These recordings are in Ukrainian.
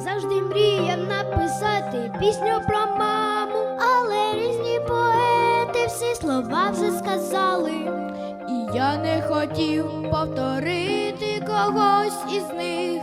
завжди мрія написати пісню про маму, але різні поети всі слова вже сказали, і я не хотів повторити когось із них.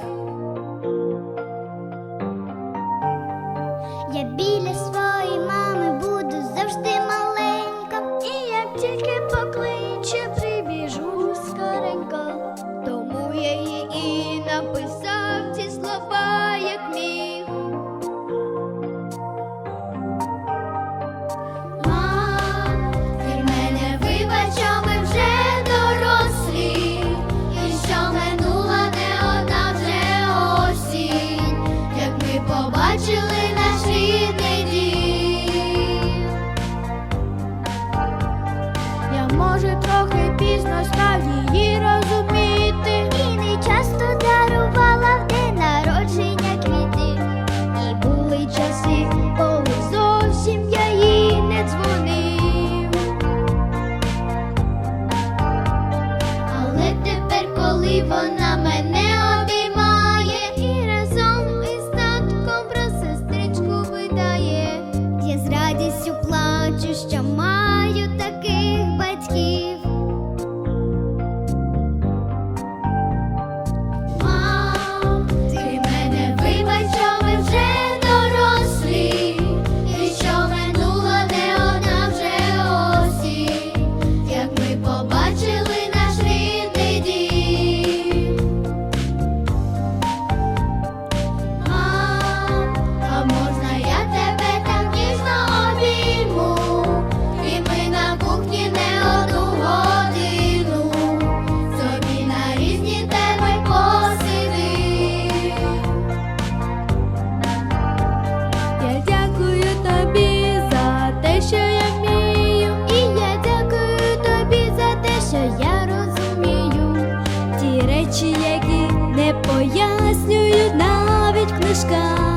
Mieszka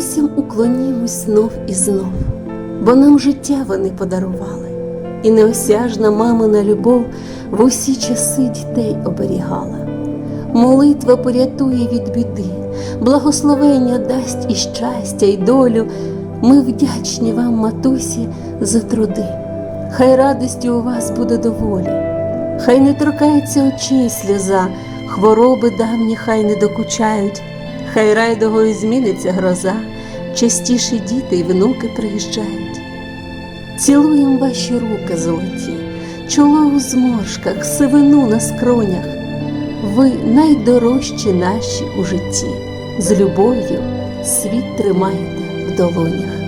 Матусям уклонімось знов і знов, бо нам життя вони подарували, і неосяжна мамина любов в усі часи дітей оберігала. Молитва порятує від біди, благословення дасть і щастя, і долю. Ми вдячні вам, матусі, за труди. Хай радості у вас буде доволі, хай не торкається очей сльоза, хвороби давні хай не докучають, хай райдогою зміниться гроза, частіше діти й внуки приїжджають. Цілуєм ваші руки золоті, чоло у зморшках, сивину на скронях. Ви найдорожчі наші у житті, з любов'ю світ тримаєте в долонях.